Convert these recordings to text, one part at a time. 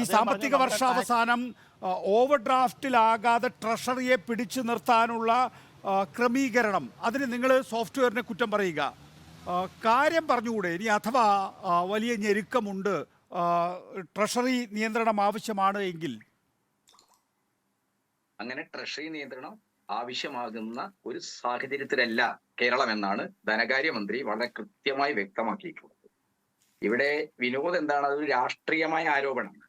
ഈ സാമ്പത്തിക വർഷാവസാനം ഓവർ ഡ്രാഫ്റ്റിലാകാതെ ട്രഷറിയെ പിടിച്ചു നിർത്താനുള്ള ക്രമീകരണം. അതിന് നിങ്ങൾ സോഫ്റ്റ്വെയറിനെ കുറ്റം പറയുക. കാര്യം പറഞ്ഞുകൂടെ? ഇനി അഥവാ വലിയ ഞെരുക്കമുണ്ട് ട്രഷറി നിയന്ത്രണം ആവശ്യമാണ് എങ്കിൽ. അങ്ങനെ ട്രഷറി നിയന്ത്രണം ആവശ്യമാകുന്ന ഒരു സാഹചര്യത്തിലല്ല കേരളം എന്നാണ് ധനകാര്യമന്ത്രി വളരെ കൃത്യമായി വ്യക്തമാക്കിയിട്ടുള്ളത്. ഇവിടെ വിനോദ് എന്താണ്? അതൊരു രാഷ്ട്രീയമായ ആരോപണമാണ്.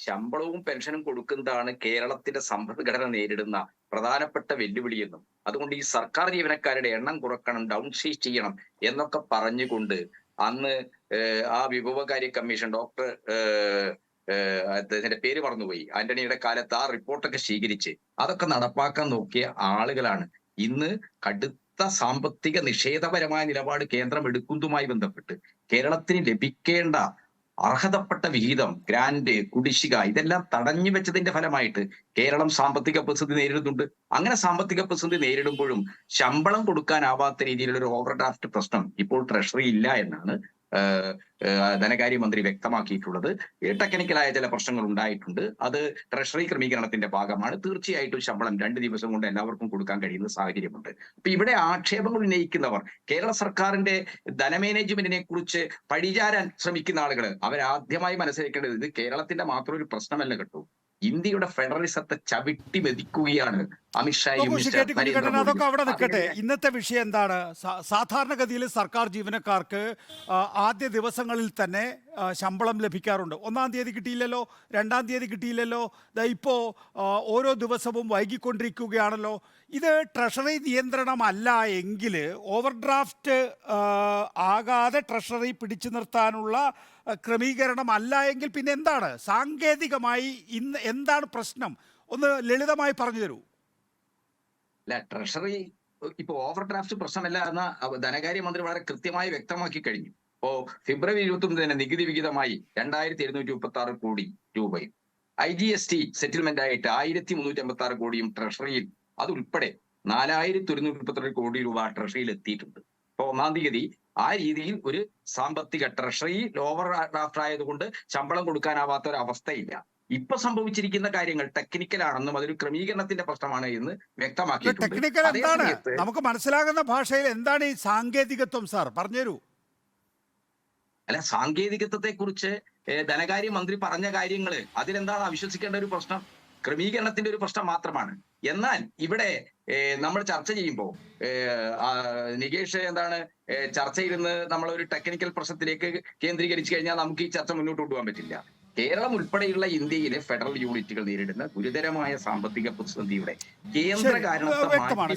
ശമ്പളവും പെൻഷനും കൊടുക്കുന്നതാണ് കേരളത്തിന്റെ സമ്പദ്ഘടന നേരിടുന്ന പ്രധാനപ്പെട്ട വെല്ലുവിളിയെന്നും അതുകൊണ്ട് ഈ സർക്കാർ ജീവനക്കാരുടെ എണ്ണം കുറക്കണം ഡൗൺ ഷീറ്റ് ചെയ്യണം എന്നൊക്കെ പറഞ്ഞുകൊണ്ട് അന്ന് ആ വിഭവകാര്യ കമ്മീഷൻ ഡോക്ടർ അദ്ദേഹത്തിന്റെ പേര് മറന്നുപോയി. ആന്റണിയുടെ കാലത്ത് ആ റിപ്പോർട്ടൊക്കെ സ്വീകരിച്ച് അതൊക്കെ നടപ്പാക്കാൻ നോക്കിയ ആളുകളാണ്. ഇന്ന് കടുത്ത സാമ്പത്തിക നിഷേധപരമായ നിലപാട് കേന്ദ്രം എടുക്കുന്നതുമായി ബന്ധപ്പെട്ട് കേരളത്തിന് ലഭിക്കേണ്ട അർഹതപ്പെട്ട വിഹിതം ഗ്രാൻഡ് കുടിശ്ശിക ഇതെല്ലാം തടഞ്ഞു വെച്ചതിന്റെ ഫലമായിട്ട് കേരളം സാമ്പത്തിക പ്രതിസന്ധി നേരിടുന്നുണ്ട്. അങ്ങനെ സാമ്പത്തിക പ്രതിസന്ധി നേരിടുമ്പോഴും ശമ്പളം കൊടുക്കാനാവാത്ത രീതിയിലുള്ള ഒരു ഓവർ ഡ്രാഫ്റ്റ് പ്രശ്നം ഇപ്പോൾ ട്രഷറി ഇല്ല എന്നാണ് ധനകാര്യമന്ത്രി വ്യക്തമാക്കിയിട്ടുള്ളത്. ടെക്നിക്കലായ ചില പ്രശ്നങ്ങൾ ഉണ്ടായിട്ടുണ്ട്. അത് ട്രഷറി ക്രമീകരണത്തിന്റെ ഭാഗമാണ്. തീർച്ചയായിട്ടും ശമ്പളം രണ്ട് ദിവസം കൊണ്ട് എല്ലാവർക്കും കൊടുക്കാൻ കഴിയുന്ന സാഹചര്യമുണ്ട്. അപ്പൊ ഇവിടെ ആക്ഷേപങ്ങൾ ഉന്നയിക്കുന്നവർ കേരള സർക്കാരിന്റെ ധനമാനേജ്മെന്റിനെ കുറിച്ച് പഴിചാരാൻ ശ്രമിക്കുന്ന ആളുകൾ അവരാദ്യമായി മനസ്സിലാക്കേണ്ടത് ഇത് കേരളത്തിന്റെ മാത്രം ഒരു പ്രശ്നമല്ല കേട്ടോ. ഇന്ത്യയുടെ ഫെഡറലിസത്തെ ചവിട്ടി മെതിക്കുകയാണ് അമിത്ഷായും. അതൊക്കെ അവിടെ നിൽക്കട്ടെ. ഇന്നത്തെ വിഷയം എന്താണ്? സാധാരണഗതിയിൽ സർക്കാർ ജീവനക്കാർക്ക് ആദ്യ ദിവസങ്ങളിൽ തന്നെ ശമ്പളം ലഭിക്കാറുണ്ട്. ഒന്നാം തീയതി കിട്ടിയില്ലല്ലോ രണ്ടാം തീയതി കിട്ടിയില്ലല്ലോ ഇപ്പോൾ ഓരോ ദിവസവും വൈകിക്കൊണ്ടിരിക്കുകയാണല്ലോ. ഇത് ട്രഷറി നിയന്ത്രണമല്ല എങ്കിൽ ഓവർ ഡ്രാഫ്റ്റ് ആകാതെ ട്രഷറി പിടിച്ചു നിർത്താനുള്ള ആ, ക്രമീകരണം എങ്കിൽ പിന്നെ എന്താണ്? സാങ്കേതികമായി ഇന്ന് എന്താണ് പ്രശ്നം? ഒന്ന് ലളിതമായി പറഞ്ഞു തരൂ. അല്ല ട്രഷറി ഇപ്പൊ ഓവർ ഡ്രാഫ്റ്റ് പ്രശ്നമല്ല എന്ന ധനകാര്യ ധനകാര്യമന്ത്രി വളരെ കൃത്യമായി വ്യക്തമാക്കി കഴിഞ്ഞു. ഇപ്പോ ഫെബ്രുവരി ഇരുപത്തി തന്നെ നികുതി വിഹിതമായി രണ്ടായിരത്തി എഴുന്നൂറ്റി മുപ്പത്തി ആറ് കോടി രൂപയും I G S T settlement ആയിട്ട് ആയിരത്തി മുന്നൂറ്റി അമ്പത്തി ആറ് കോടിയും ട്രഷറിയിൽ അതുൾപ്പെടെ നാലായിരത്തി ഒരുന്നൂറ്റി മുപ്പത്തി കോടി രൂപ ട്രഷറിയിൽ എത്തിയിട്ടുണ്ട്. ഇപ്പൊ ഒന്നാം തീയതി ആ രീതിയിൽ ഒരു സാമ്പത്തിക ട്രഷറി ലോവർ ഡ്രാഫ്റ്റ് ആയതുകൊണ്ട് ശമ്പളം കൊടുക്കാനാവാത്ത ഒരു അവസ്ഥയില്ല. ഇപ്പൊ സംഭവിച്ചിരിക്കുന്ന കാര്യങ്ങൾ ടെക്നിക്കൽ ആണെന്നും അതൊരു ക്രമീകരണത്തിന്റെ പ്രശ്നമാണ് എന്ന് വ്യക്തമാക്കി ടെക്നിക്കൽ എന്താണ്? നമുക്ക് മനസ്സിലാകുന്ന ഭാഷയിൽ എന്താണ് ഈ സാങ്കേതികത്വം സാർ? പറഞ്ഞുതരൂ. അല്ല സാങ്കേതികത്വത്തെ കുറിച്ച് ധനകാര്യ മന്ത്രി പറഞ്ഞ കാര്യങ്ങൾ അതിലെന്താണ് അവിശ്വസിക്കേണ്ട ഒരു പ്രശ്നം? ക്രമീകരണത്തിന്റെ ഒരു പ്രശ്നം മാത്രമാണ്. എന്നാൽ ഇവിടെ നമ്മൾ ചർച്ച ചെയ്യുമ്പോൾ നികേഷ് എന്താണ് ചർച്ചയിരുന്ന് നമ്മൾ ഒരു ടെക്നിക്കൽ പ്രശ്നത്തിലേക്ക് കേന്ദ്രീകരിച്ചു കഴിഞ്ഞാൽ നമുക്ക് ഈ ചർച്ച മുന്നോട്ട് കൊണ്ടുപോകാൻ പറ്റില്ല. കേരളം ഉൾപ്പെടെയുള്ള ഇന്ത്യയിലെ ഫെഡറൽ യൂണിറ്റുകൾ നേരിടുന്ന ഗുരുതരമായ സാമ്പത്തിക പ്രതിസന്ധിയുടെ കേന്ദ്ര കാരണം കാരണത്തെ മാറ്റി